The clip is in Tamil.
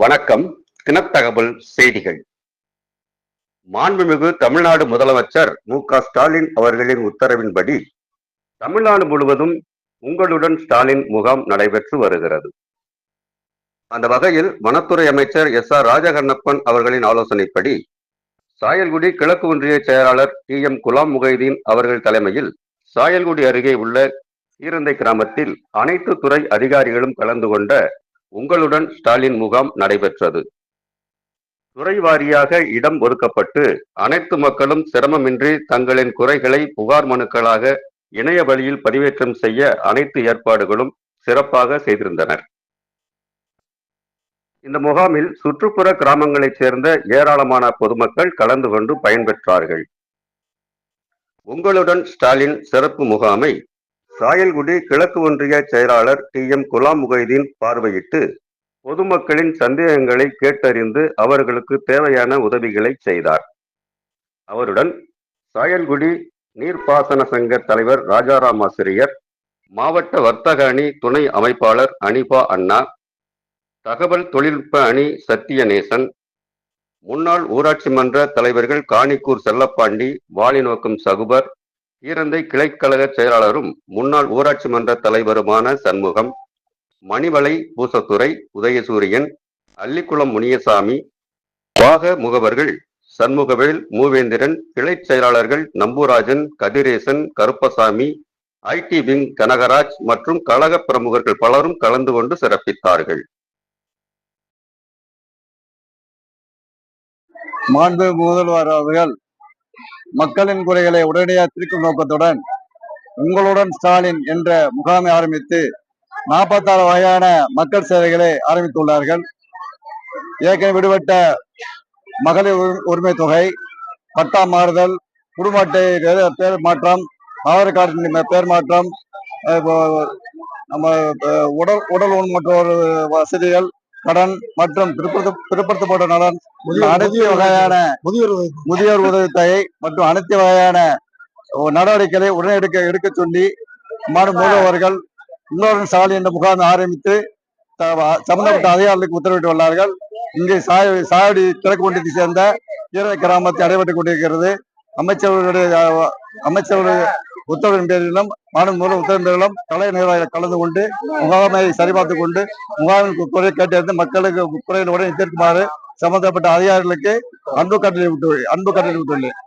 வணக்கம். தினத்தகவல் செய்திகள். மாண்புமிகு தமிழ்நாடு முதலமைச்சர் மு க ஸ்டாலின் அவர்களின் உத்தரவின்படி தமிழ்நாடு முழுவதும் உங்களுடன் ஸ்டாலின் முகாம் நடைபெற்று வருகிறது. அந்த வகையில் வனத்துறை அமைச்சர் எஸ் ஆர் ராஜகண்ணப்பன் அவர்களின் ஆலோசனைப்படி சாயல்குடி கிழக்கு ஒன்றிய செயலாளர் டி எம் குலாம் முகைதீன் அவர்கள் தலைமையில் சாயல்குடி அருகே உள்ள ஈரந்தை கிராமத்தில் அனைத்து துறை அதிகாரிகளும் கலந்து கொண்ட உங்களுடன் ஸ்டாலின் முகாம் நடைபெற்றது. துறை வாரியாக இடம் ஒதுக்கப்பட்டு அனைத்து மக்களும் சிரமமின்றி தங்களின் குறைகளை புகார் மனுக்களாக இணைய வழியில் பதிவேற்றம் செய்ய அனைத்து ஏற்பாடுகளும் சிறப்பாக செய்திருந்தனர். இந்த முகாமில் சுற்றுப்புற கிராமங்களைச் சேர்ந்த ஏராளமான பொதுமக்கள் கலந்து கொண்டு பயன்பெற்றார்கள். உங்களுடன் ஸ்டாலின் சிறப்பு முகாமை சாயல்குடி கிழக்கு ஒன்றிய செயலாளர் டி எம் குலாம் முகைதீன் பார்வையிட்டு பொதுமக்களின் சந்தேகங்களை கேட்டறிந்து அவர்களுக்கு தேவையான உதவிகளை செய்தார். அவருடன் சாயல்குடி நீர்ப்பாசன சங்க தலைவர் ராஜாராம் ஆசிரியர் மாவட்ட வர்த்தக அணி துணை அமைப்பாளர் அனிபா அண்ணா தகவல் தொழில்நுட்ப அணி சத்தியநேசன் முன்னாள் ஊராட்சி மன்ற தலைவர்கள் காணிக்கூர் செல்லப்பாண்டி வாலிநோக்கம் சகுபர் ஈரந்தை கிளைக்கழக செயலாளரும் முன்னாள் ஊராட்சி மன்ற தலைவருமான சண்முகம் மணிவளை பூசத்துறை உதயசூரியன் அள்ளிக்குளம் முனியசாமி வாக முகவர்கள் சண்முகவேல் மூவேந்திரன் கிளை செயலாளர்கள் நம்பூராஜன் கதிரேசன் கருப்பசாமி ஐடி விங் கனகராஜ் மற்றும் கழக பிரமுகர்கள் பலரும் கலந்து கொண்டு சிறப்பித்தார்கள். மாண்பு முதல்வர் அவர்கள் மக்களின் குறைகளை உடனடியாக தீர்க்கும் நோக்கத்துடன் உங்களுடன் ஸ்டாலின் என்ற முகாமை ஆரம்பித்து நாற்பத்தாறு வகையான மக்கள் சேவைகளை ஆரம்பித்துள்ளார்கள். ஏற்கனவே விடுபட்ட மகளிர் உரிமை தொகை பட்டா மாறுதல் குடும்ப அட்டை பேர் மாற்றம் ஆதார் கார்டின் பேர் மாற்றம் நம்ம உடல் உடல் ஊனமுற்றோர் வசதிகள் கடன் மற்றும் பிற்படுத்த பிற்படுத்தப்பட்ட நலன் அனைத்து வகையான முதியோர் முதியோர் உதவித்தொகை மற்றும் அனைத்து வகையான நடவடிக்கைகளை உடனே எடுக்க எடுக்க சொல்லி மாநில முதல்வர்கள் இன்னொரு சாலை என்ற முகாமை ஆரம்பித்து சம்பந்தப்பட்ட அதிகாரிகளுக்கு உத்தரவிட்டு உள்ளார்கள் இங்கே சாய சாயடி கிழக்கு ஒன்றியத்தை சேர்ந்த ஈர கிராமத்தை அடைபட்டுக் கொண்டிருக்கிறது. அமைச்சர்களுடைய அமைச்சர்களுடைய உத்தரவின் பேரிலும் மாநில முதல்வர் உத்தரவின் பேரிலும் கலை நிர்வாகிகள் கலந்து கொண்டு முகாமை சரிபார்த்துக் கொண்டு முகாமின் குறை கேட்டறிந்து மக்களுக்கு குறைகள் உடனே தீர்க்குமாறு சம்பந்தப்பட்ட அதிகாரிகளுக்கு அன்பு கட்டளை விட்டு அன்பு கட்டளை விட்டுள்ளேன்.